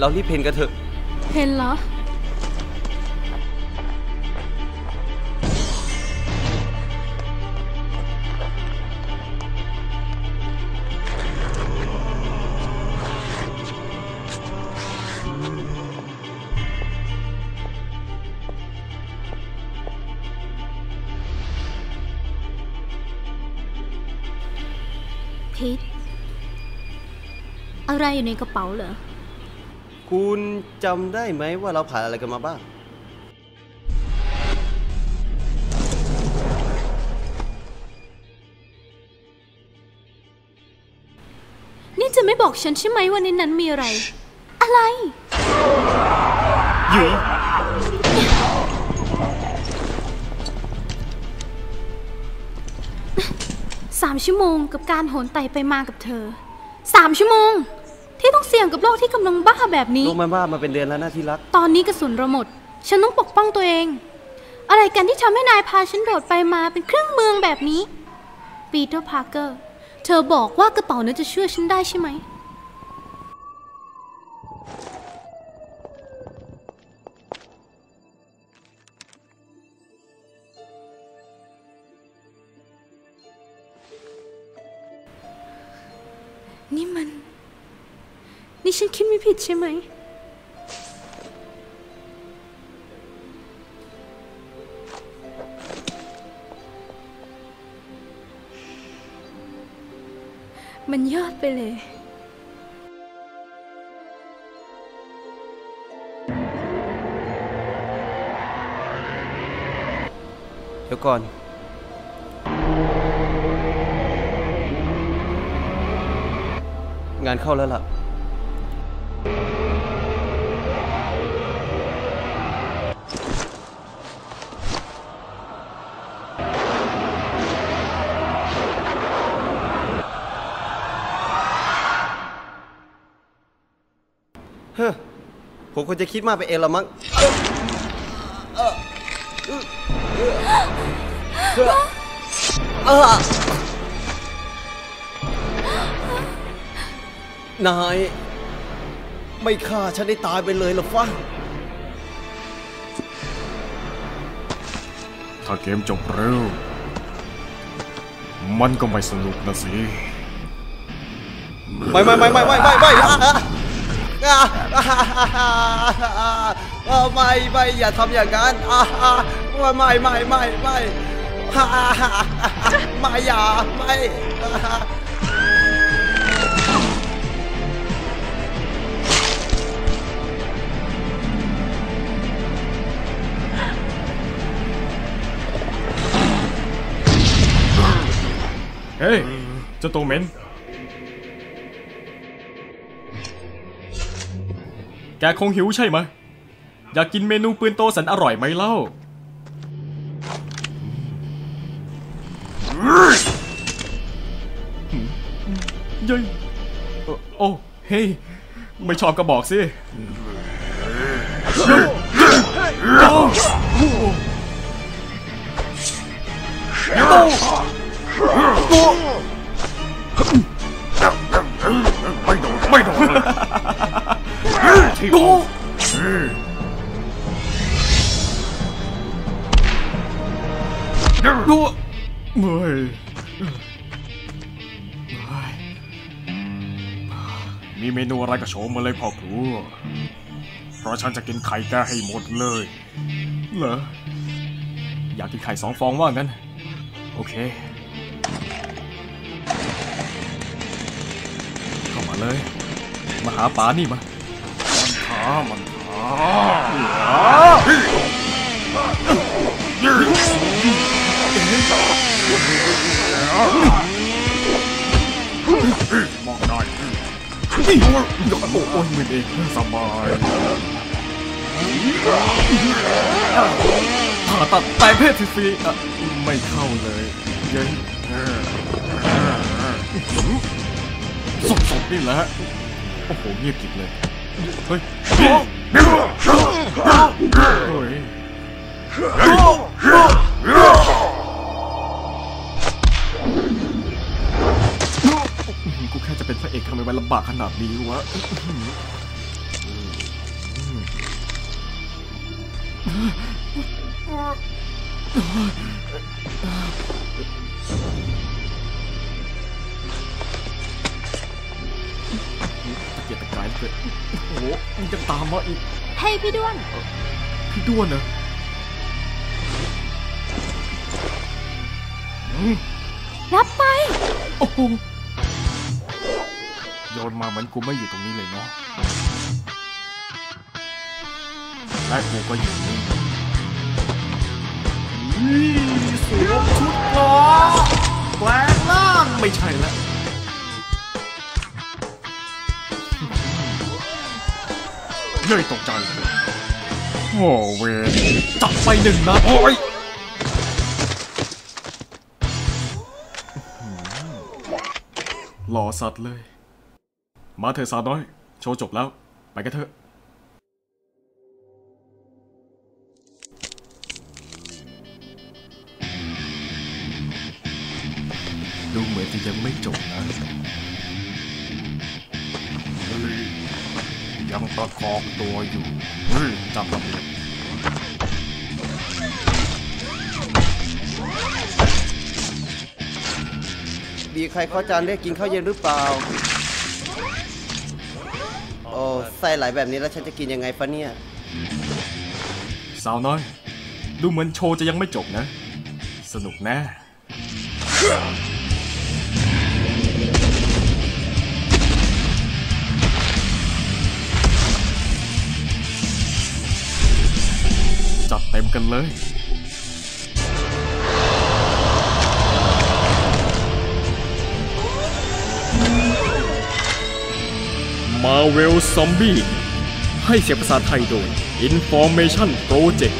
เรารีบเพนกันเถอะ เพนเหรอ พีทอะไรอยู่ในกระเป๋าเหรอ คุณจำได้ไหมว่าเราผ่านอะไรกันมาบ้าง นี่จะไม่บอกฉันใช่ไหมว่าในนั้นมีอะไร อะไร หยุยามชั่วโมงกับการโหนไต่ไปมากับเธอสามชั่วโมง ที่ต้องเสี่ยงกับโลกที่กำลังบ้าแบบนี้ ลูกมันว่ามาเป็นเดือนแล้วนะที่รัก ตอนนี้กระสุนเราหมด ฉันต้องปกป้องตัวเอง อะไรกันที่ทำให้นายพาฉันโดดไปมาเป็นเครื่องเมืองแบบนี้ปีเตอร์พาร์เกอร์ เธอบอกว่ากระเป๋านั้นจะช่วยฉันได้ใช่ไหม นี่มัน นี่ฉันคิดไม่ผิดใช่ไหม มันยอดไปเลยเดี๋ยวก่อน งานเข้าแล้วล่ะ เฮ้อผมควรจะคิดมากไปเองละมั้ง นาย ไม่ฆ่าฉันได้ตายไปเลยเหรอฟ้าถ้าเกมจบเร็ว มันก็ไม่สนุกนะสิ ไม่ไม่ไม่ไม่ไม่ไม่ไม่อะอะอะไม่ไม่อย่าทำอย่างนั้นอะอะไม่ไม่ไม่ไม่ฮ่าฮ่าฮ่าไม่อย่าไม่ เจ้าตัวเหม็น แกคงหิวใช่ไหม อยากกินเมนูปืนโตสันอร่อยไหมเล่า เยัยโอ้ เฮ้ย ไม่ชอบก็บอกสิ ดูเฮ้ยมีเมนูอะไรก็โชว์มาเลยพ่อครัว เพราะฉันจะกินไข่แกให้หมดเลย เหรอ อยากกินไข่สองฟองว่างั้น โอเค เข้ามาเลย มาหาป๋านี่มา มันท้ามันท้า มองได้โอ้ยโอ้ยมือเองสบายผ่าตัดแปลงเพศฟรีๆอ่ไม่เข้าเลยเย้ยสดๆนี่แหละ โอ้โห เงียบกิบเลย เฮ้ยโอ้ย ไมลำบากขนาดนี้วะเกียกตะกายเลยโอ้โหมันจะตามมาอีกเฮ้ยพี่ด้วน พี่ด้วนเหรอรับไป โอ้โห โยนมาเหมือนกูไม่อยู่ตรงนี้เลยเนาะและกูก็อยู่นี่สวมชุดเกราะแปลงร่างไม่ใช่แล้วเย้ยตกใจโอ้เวรจับไปหนึ่งนัดโอ้ยหล่อสัตว์เลย มาเถอะสาวน้อย โชว์จบแล้ว ไปกันเถอะ ดูเหมือนจะยังไม่จบนะเฮ้ยยังประคองตัวอยู่เฮ้ยจำระเบียบมีใครเข้าจานเรียกกินข้าวเย็นหรือเปล่าโอ้ไส้ไหลแบบนี้แล้วฉันจะกินยังไงฟะเนี่ย สาวน้อย ดูเหมือนโชว์จะยังไม่จบนะ สนุกแน่จัดเต็มกันเลย Marvel Zombie ให้เสียงภาษาไทยโดย Information Project